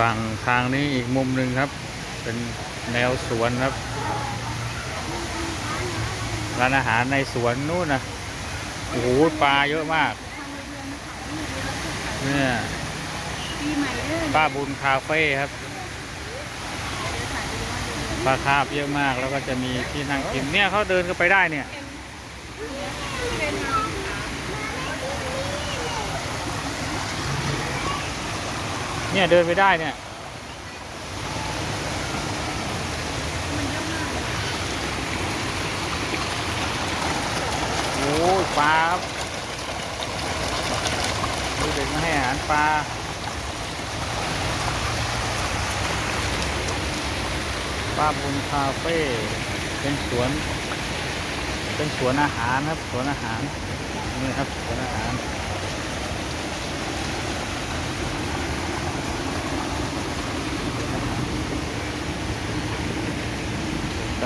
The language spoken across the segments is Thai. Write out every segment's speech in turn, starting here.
ฝั่งทางนี้อีกมุมหนึ่งครับ เป็นแนวสวนครับ ร้านอาหารในสวนนู่นนะโอ้โหปลาเยอะมาก เนี่ยป้าบุญคาเฟ่ครับปลาคาบเยอะมากแล้วก็จะมีที่นั่งกินเนี่ยเขาเดินกันไปได้เนี่ย เนี่ยเดินไปได้เนี่ยโอ้ยปลาครับเด็กมาให้อาหารปลาป้าบุญคาเฟ่เป็นสวน เป็นสวนอาหารครับ สวนอาหารนี่ครับสวนอาหาร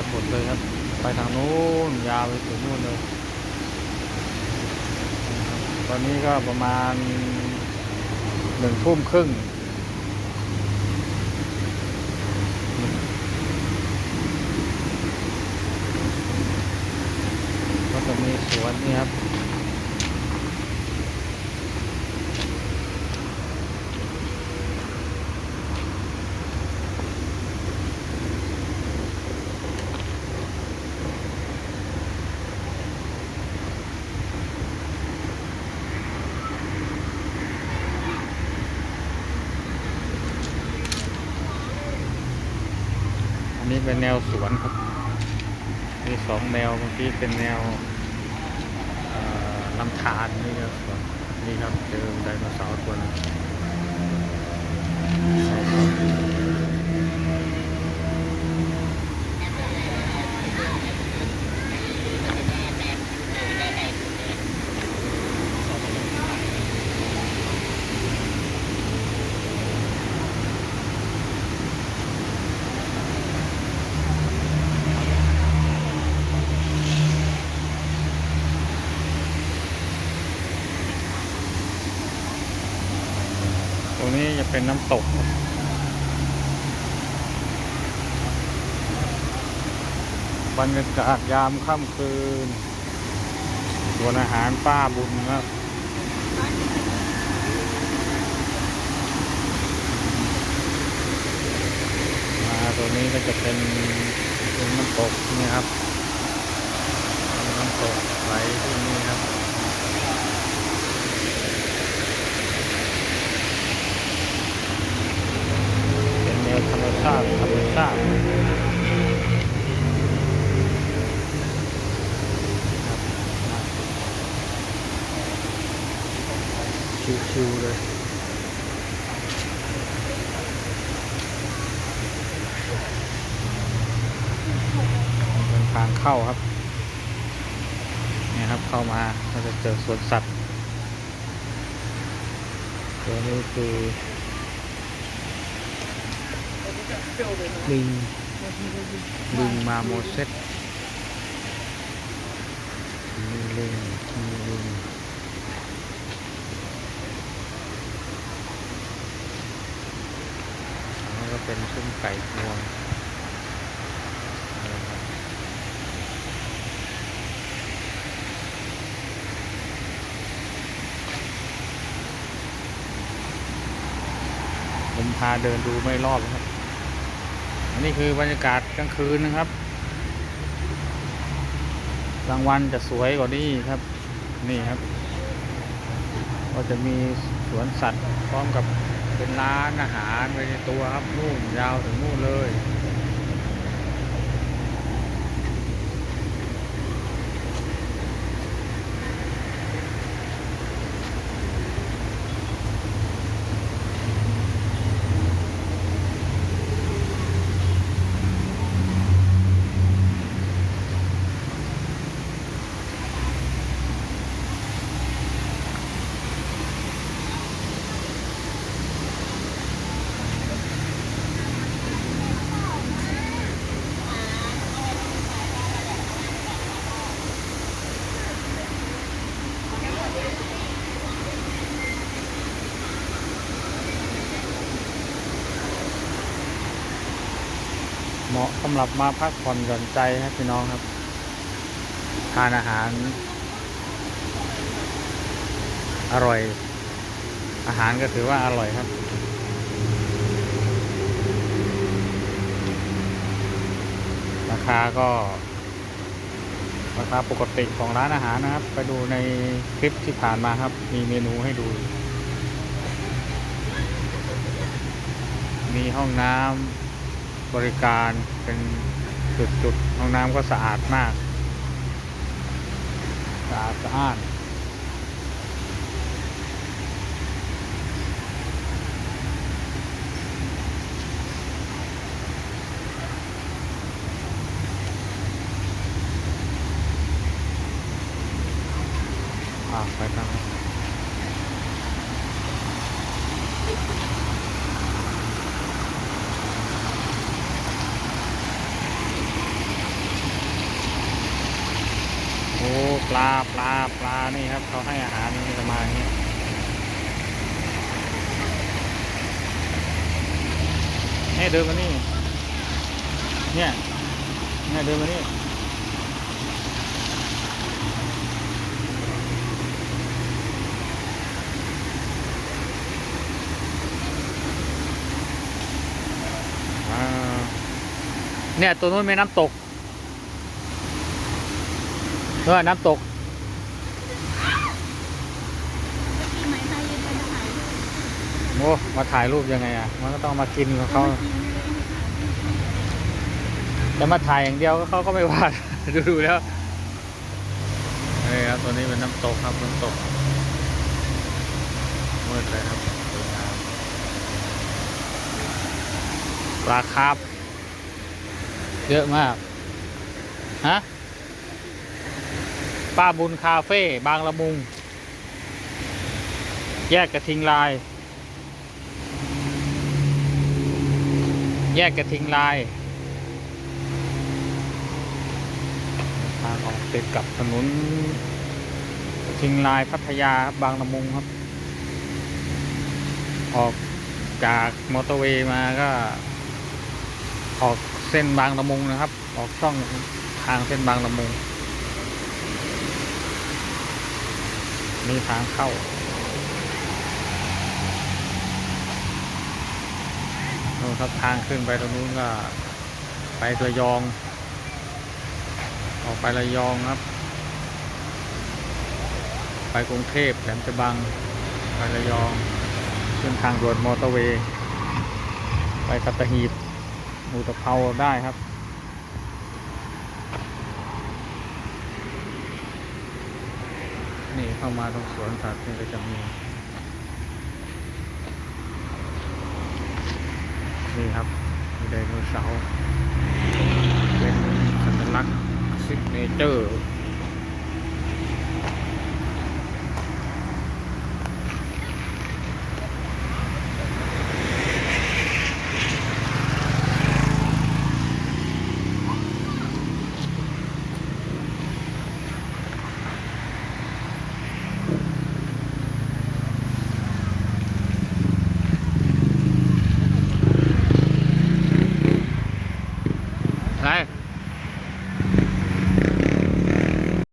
กันหมดเลยครับ ไปทางนู้นยาวไปถึงนู้นเลย ตอนนี้ก็ประมาณหนึ่งทุ่มครึ่งก็จะมีสวนนี่ครับ เป็นแนวสวนครับ มีสองแนวเมื่อกี้เป็นแนวลำธารนี่ครับนี่ครับเจอไดโนเสาร์ตัวนึง รงนี้จะเป็นน้ำตก บรรยากาศยามค่ำคืนสวนอาหารป้าบุญครับมาตัวนี้ก็จะเป็นเป็นน้ำตกนี่ครับ น้ำตกไหลที่นี่ครับ เป็น แนวธรรมชาติธรรมชาติครับชิวๆเลยเป็นทางเข้าครับเนี่ยครับเข้ามาก็จะเจอสวนสัตว์ตัวนี้คือ ลิงลิงมาโมเสสมีลิงมีลิงแล้วก็เป็นซุ้มไก่งวงผมพาเดินดูไม่รอบนะครับ นี่คือบรรยากาศกลางคืนนะครับ กลางวันจะสวยกว่านี้ครับ นี่ครับ ก็จะมีสวนสัตว์พร้อมกับเป็นร้านอาหารไปในตัวครับนู่นยาวถึงนู่นเลย เหมาะสำหรับมาพักผ่อนหย่อนใจครับพี่น้องครับ ทานอาหาร อร่อย อาหารก็ถือว่าอร่อยครับ ราคาก็ราคาปกติของร้านอาหารนะครับ ไปดูในคลิปที่ผ่านมาครับ มีเมนูให้ดู มีห้องน้ำ บริการเป็นจุดๆห้องน้ำก็สะอาดมาก สะอาดสะอานอ่าไปครับ ปลาปลาปลานี่ครับเขาให้อาหารนี่ประมาณนี้ให้เดินมานี่เนี่ยเนี่ยเดินมานี่อ่าเนี่ยตัวนู้นไม่น้ำตก เออน้ำตกโอ้มาถ่ายรูปยังไงอะ มันก็ต้องมากินของเขาจะมาถ่ายอย่างเดียวก็เขาก็ไม่ว่าดูดูแล้วนี่ครับตัวนี้เป็นน้ำตกครับน้ำตกมืดเลยครับสวยงามปลาคาร์ฟเยอะมาก ฮะ ป้าบุญคาเฟ่บางละมุง แยกกระทิงลาย แยกกระทิงลายทางออกติดกับถนนชิงลายพัทยาบางละมุงครับ ออกจากมอเตอร์เวย์มาก็ออกเส้นบางละมุงนะครับ ออกช่องทางเส้นบางละมุง มีทางเข้านู่นครับทางขึ้นไปตรงนู้นก็ ไประยอง ออกไประยองครับ ไปกรุงเทพแหลมฉบัง ไประยอง ขึ้นทางด่วนมอเตอร์เวย์ ไปสัตหีบอุตภเปาได้ครับ นี่เข้ามาตรงสวนสัตว์นี่ก็จะมีนี่ครับมีไดโนเสาร์เป็นสัญลักษณ์ซิกเนเจอร์